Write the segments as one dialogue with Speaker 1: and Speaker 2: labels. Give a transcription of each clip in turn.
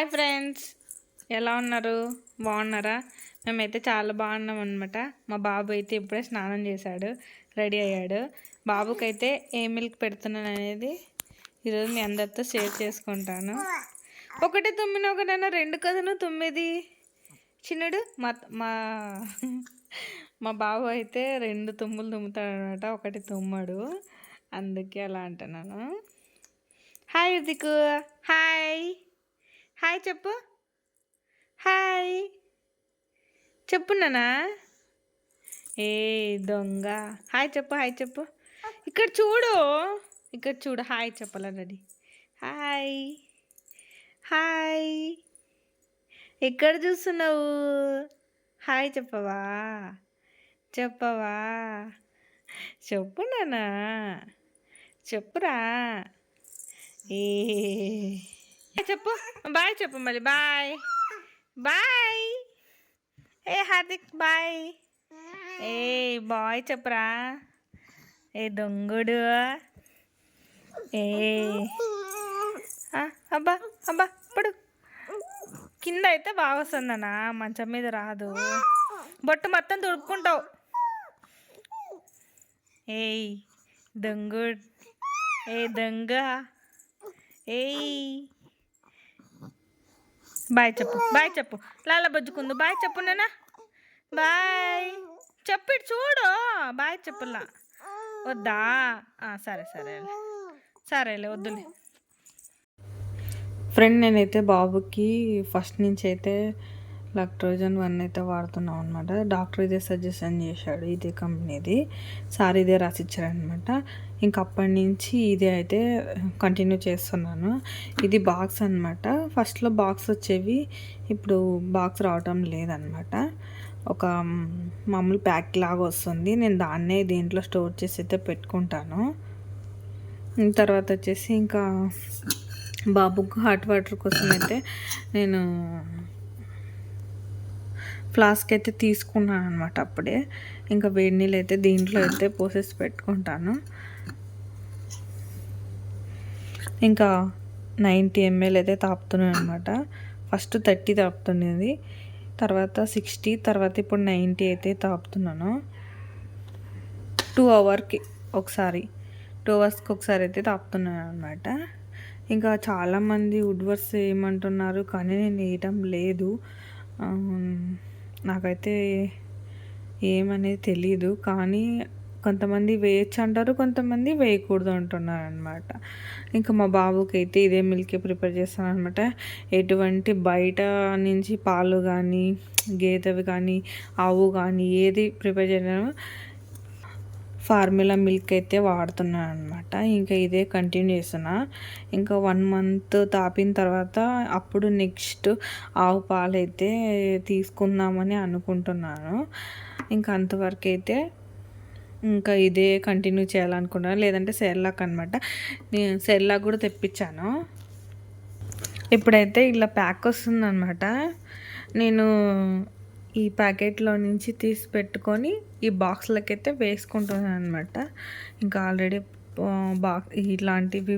Speaker 1: Hi friends. ఎలా ఉన్నారు? బాగున్నారా? మేమైతే చాలా బాగున్నాం అనమాట మా బాబు అయితే ఇప్పుడే స్నానం చేశాడు రెడీ అయ్యాడు. బాబుకైతే ఏ మిల్క్ పెడుతున్నాను అనేది ఈరోజు మీ అందరితో షేర్ చేసుకుంటాను. ఒకటి తొమ్మిది ఒకటైనా రెండు కదను తొమ్మిది. చిన్నడు మా మా మా బాబు అయితే రెండు తుమ్ములు తుమ్ముతాడు అనమాట ఒకటి తుమ్మడు. అందుకే అలా అంటున్నాను. హాయ్ రితికు హాయ్. హాయ్ చెప్పు. హాయ్. చెప్పు నానా ఏ దొంగ. హాయ్ చెప్పు హాయ్ చెప్పు. ఇక్కడ చూడు. ఇక్కడ చూడు హాయ్ చెప్పాలా రెడీ. హాయ్. హాయ్. ఎక్కడ చూస్తున్నావు? హాయ్ చెప్పవా? చెప్పవా? చెప్పు నానా చెప్పురా. ఏ చెప్పు. బాయ్ చెప్పు మళ్ళీ బాయ్. బాయ్. ఏ హార్దిక్ బాయ్. ఏ బాయ్ చెప్పురా. ఏ దొంగడు. ఏ. అబ్బా అబ్బా ఇప్పుడు కింద అయితే బాగా వస్తుందన్నా మంచం మీద రాదు. బొట్టు మొత్తం తుడుపుకుంటావు. ఏయ్ దొంగుడు. ఏ దొంగ. ఏయ్. బాయ్ చెప్పు బాయ్ చెప్పు. లాల బజ్జుకుందు. బాయ్ చెప్పు నేనా. బాయ్. చెప్పి చూడు. బాయ్ చెప్పులా. వద్దా? సరే సరే. సరేలే వద్దులే. ఫ్రెండ్ నేనైతే బాబుకి ఫస్ట్ నుంచి అయితే లక్ట్రోజన్ వన్ అయితే వాడుతున్నాం అనమాట డాక్టర్ ఇదే సజెషన్ చేశాడు ఇదే కంపెనీది సార్ ఇదే రాసిచ్చారనమాట ఇంక అప్పటి నుంచి ఇదే అయితే కంటిన్యూ చేస్తున్నాను. ఇది బాక్స్ అనమాట ఫస్ట్లో బాక్స్ వచ్చేవి ఇప్పుడు బాక్స్ రావటం లేదనమాట ఒక మామూలు ప్యాక్ లాగా వస్తుంది. నేను దాన్నే దీంట్లో స్టోర్ చేసి అయితే పెట్టుకుంటాను. తర్వాత వచ్చేసి ఇంకా బాబుకు హాట్ వాటర్ కోసం అయితే నేను ఫ్లాస్క్ అయితే తీసుకున్నాను అనమాట అప్పుడే. ఇంకా వేడి నీళ్ళు అయితే దీంట్లో అయితే పోసేసి పెట్టుకుంటాను. ఇంకా నైంటీ ఎంఎల్ అయితే తాపుతున్నాను అనమాట ఫస్ట్ థర్టీ తాపుతుండేది తర్వాత సిక్స్టీ తర్వాత ఇప్పుడు నైంటీ అయితే తాపుతున్నాను. టూ అవర్కి ఒకసారి టూ అవర్స్కి ఒకసారి అయితే తాపుతున్నాను అనమాట ఇంకా చాలామంది వుడ్వర్స్ ఏమంటున్నారు కానీ నేను వేయటం లేదు. నాకైతే ఏమనేది తెలీదు. కానీ కొంతమంది వేయచ్చు అంటారు కొంతమంది వేయకూడదు అంటున్నారు అనమాట ఇంకా మా బాబుకి అయితే ఇదే మిల్కే ప్రిపేర్ చేస్తాను అనమాట ఎటువంటి బయట నుంచి పాలు కానీ గేదెవి కానీ ఆవు కానీ ఏది ప్రిపేర్ చేయడం ఫార్ములా మిల్క్ అయితే వాడుతున్నాను అనమాట ఇంకా ఇదే కంటిన్యూ చేస్తున్నా. ఇంకా వన్ మంత్ తాపిన తర్వాత అప్పుడు నెక్స్ట్ ఆవు పాలు అయితే తీసుకుందామని అనుకుంటున్నాను. ఇంకా అంతవరకు అయితే ఇంకా ఇదే కంటిన్యూ చేయాలనుకున్నాను లేదంటే సెర్లాక్ అనమాట నేను సెర్లాక్ కూడా తెప్పించాను. ఇప్పుడైతే ఇలా ప్యాక్ వస్తుందన్నమాట. నేను ఈ ప్యాకెట్లో నుంచి తీసి పెట్టుకొని ఈ బాక్స్లకి అయితే వేసుకుంటున్నాను అనమాట ఇంకా ఆల్రెడీ బాక్స్ ఇలాంటివి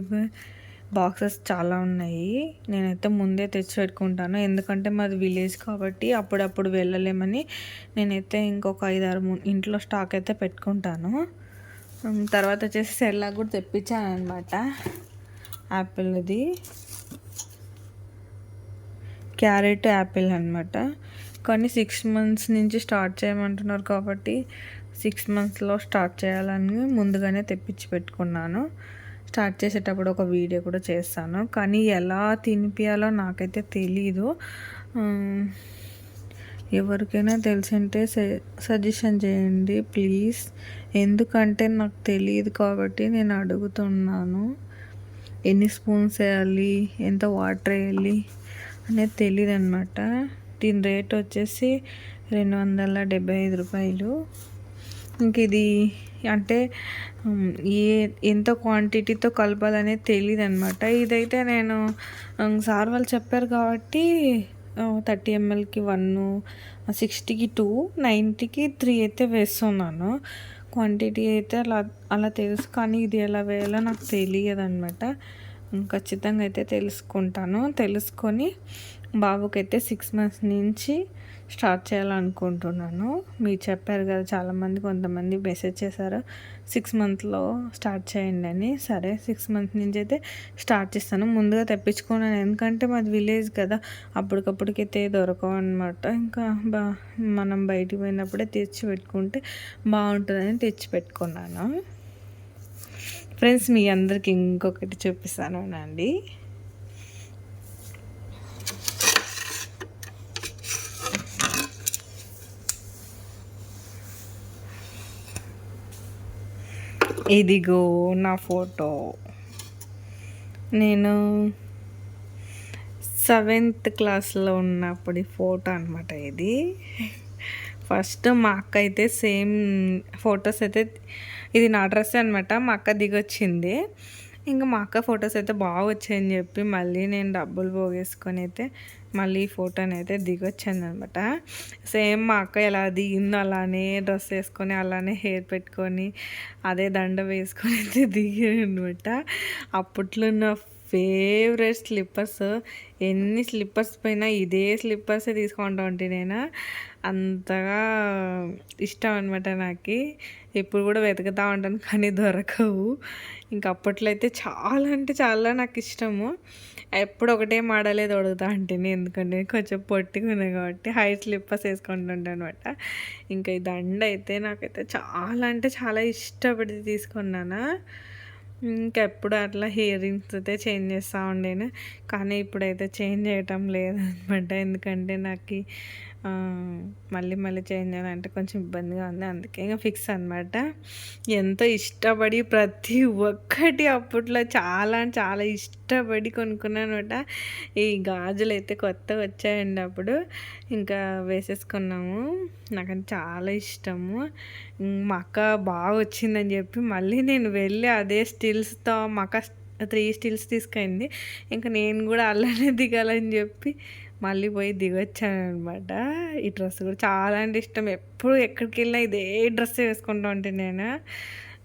Speaker 1: బాక్సెస్ చాలా ఉన్నాయి. నేనైతే ముందే తెచ్చి పెట్టుకుంటాను. ఎందుకంటే మాది విలేజ్ కాబట్టి అప్పుడప్పుడు వెళ్ళలేమని నేనైతే ఇంకొక ఐదారు ఇంట్లో స్టాక్ అయితే పెట్టుకుంటాను. తర్వాత వచ్చేసి సెల్లా కూడా తెప్పించాను అనమాట యాపిల్ది. క్యారెట్ యాపిల్ అనమాట కానీ సిక్స్ మంత్స్ నుంచి స్టార్ట్ చేయమంటున్నారు కాబట్టి సిక్స్ మంత్స్లో స్టార్ట్ చేయాలని ముందుగానే తెప్పించి పెట్టుకున్నాను. స్టార్ట్ చేసేటప్పుడు ఒక వీడియో కూడా చేస్తాను. కానీ ఎలా తినిపించాలో నాకైతే తెలీదు. ఎవరికైనా తెలిసింటే సజెషన్ చేయండి ప్లీజ్. ఎందుకంటే నాకు తెలియదు కాబట్టి నేను అడుగుతున్నాను. ఎన్ని స్పూన్స్ వేయాలి? ఎంత వాటర్ వేయాలి? అనేది తెలియదు అనమాట దీని రేట్ వచ్చేసి రెండు వందల డెబ్బై ఐదు రూపాయలు. ఇంక ఇది అంటే ఏ ఎంత క్వాంటిటీతో కలపాలనేది తెలియదు అనమాట ఇదైతే నేను సార్ వాళ్ళు చెప్పారు కాబట్టి థర్టీ ఎంఎల్కి వన్ సిక్స్టీకి టూ నైంటీకి త్రీ అయితే వేస్తున్నాను. క్వాంటిటీ అయితే అలా అలా తెలుసు కానీ ఇది ఎలా వేయాలో నాకు తెలియదు అనమాట ఖచ్చితంగా అయితే తెలుసుకుంటాను. తెలుసుకొని బాబుకైతే సిక్స్ మంత్స్ నుంచి స్టార్ట్ చేయాలనుకుంటున్నాను. మీరు చెప్పారు కదా చాలామంది కొంతమంది మెసేజ్ చేశారు సిక్స్ మంత్లో స్టార్ట్ చేయండి అని. సరే సిక్స్ మంత్ నుంచి అయితే స్టార్ట్ చేస్తాను. ముందుగా తెప్పించుకున్నాను ఎందుకంటే మాది విలేజ్ కదా అప్పటికప్పటికైతే దొరకవు అనమాట ఇంకా బా మనం బయటికి పోయినప్పుడే తెచ్చి పెట్టుకుంటే బాగుంటుందని తెచ్చి పెట్టుకున్నాను. ఫ్రెండ్స్ మీ అందరికి ఇంకొకటి చూపిస్తాను అండి ఇదిగో నా ఫోటో. నేను సెవెంత్ క్లాస్లో ఉన్నప్పుడు ఫోటో అనమాట ఇది. ఫస్ట్ మా అక్క అయితే సేమ్ ఫొటోస్ అయితే ఇది నా డ్రెస్ అనమాట మా అక్క దిగొచ్చింది. ఇంకా మా అక్క ఫొటోస్ అయితే బాగా వచ్చాయని చెప్పి మళ్ళీ నేను డబ్బులు పోగేసుకొని అయితే మళ్ళీ ఈ ఫోటోని అయితే దిగొచ్చాను అనమాట సేమ్ మా అక్క ఎలా దిగిందో అలానే డ్రెస్ వేసుకొని అలానే హెయిర్ పెట్టుకొని అదే దండ వేసుకొని అయితే దిగాను అనమాట అప్పట్లో నా ఫేవరెట్ స్లిప్పర్స్. ఎన్ని స్లిప్పర్స్ పైన ఇదే స్లిప్పర్సే తీసుకుంటా ఉంటే నేను. అంతగా ఇష్టం అనమాట నాకు. ఇప్పుడు కూడా వెతుకుతూ ఉంటాను కానీ దొరకవు. ఇంక అప్పట్లో అయితే చాలా అంటే చాలా నాకు ఇష్టము. ఎప్పుడు ఒకటే మాడలే తొడుగుతా అంటే ఎందుకంటే కొంచెం పొట్టిగా కాబట్టి హై స్లిప్పర్స్ వేసుకుంటుంటే అనమాట ఇంకా ఈ దండ అయితే నాకైతే చాలా అంటే చాలా ఇష్టపడి తీసుకున్నాను. ఇంకెప్పుడు అట్లా హియరింగ్స్ అయితే చేంజ్ చేస్తూ ఉండేను. కానీ ఇప్పుడైతే చేంజ్ చేయటం లేదనమాట ఎందుకంటే నాకు మళ్ళీ మళ్ళీ చేంజ్ చేయాలంటే కొంచెం ఇబ్బందిగా ఉంది. అందుకే ఇంకా ఫిక్స్ అనమాట ఎంతో ఇష్టపడి ప్రతి ఒక్కటి అప్పట్లో చాలా చాలా ఇష్టపడి కొనుక్కున్నాను ఈ గాజులు అయితే కొత్తగా వచ్చాయండి అప్పుడు. ఇంకా వేసేసుకున్నాము. నాకంటే చాలా ఇష్టము. మా అక్క బాగా వచ్చిందని చెప్పి మళ్ళీ నేను వెళ్ళి అదే స్టిల్స్తో మా అక్క త్రీ స్టిల్స్ తీసుకైంది. ఇంకా నేను కూడా అలానే దిగాలని చెప్పి మళ్ళీ పోయి దిగొచ్చానమాట ఈ డ్రెస్ కూడా చాలా అంటే ఇష్టం. ఎప్పుడు ఎక్కడికి వెళ్ళినా ఇదే డ్రెస్ వేసుకుంటూ ఉంటే నేను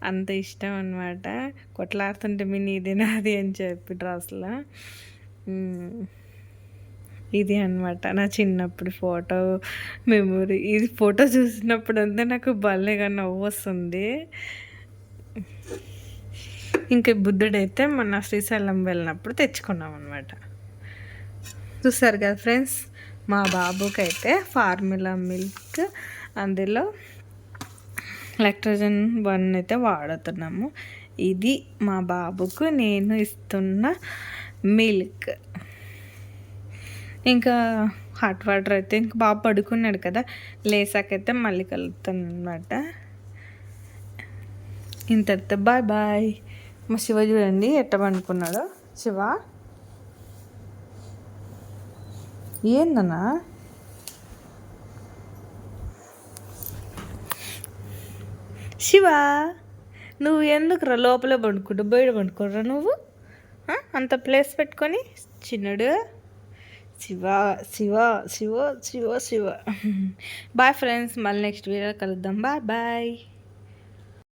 Speaker 1: అంత ఇష్టం అనమాట. కొట్లాడుతుంటే మీ నీది నాది అని చెప్పి డ్రెస్లో. ఇది అనమాట నా చిన్నప్పుడు ఫోటో మెమొరీ. ఇది ఫోటో చూసినప్పుడు అంతా నాకు భలేగా నవ్వు వస్తుంది. ఇంకా బుద్ధుడైతే మన శ్రీశైలం వెళ్ళినప్పుడు తెచ్చుకున్నాం అనమాట చూసారు కదా ఫ్రెండ్స్? మా బాబుకి అయితే ఫార్ములా మిల్క్ అందులో ఎలక్ట్రోజన్ వన్ అయితే వాడుతున్నాము. ఇది మా బాబుకు నేను ఇస్తున్న మిల్క్. ఇంకా హాట్ వాటర్ అయితే ఇంకా బాబు పడుకున్నాడు కదా లేసాకైతే మళ్ళీ కలుగుతాను అనమాట ఇంత బాయ్ బాయ్. మా శివ చూడండి ఎట్ట పండుకున్నాడు. శివ? ఏందన్నా? శివ నువ్వు ఎందుకురా లోపలే పండుకుంటూ బయట పండుకోరా నువ్వు? అంత ప్లేస్ పెట్టుకొని చిన్నడు. శివ శివ శివ శివ శివ. బాయ్ ఫ్రెండ్స్ మళ్ళీ నెక్స్ట్ వీడియో కలుద్దాం. Bye bye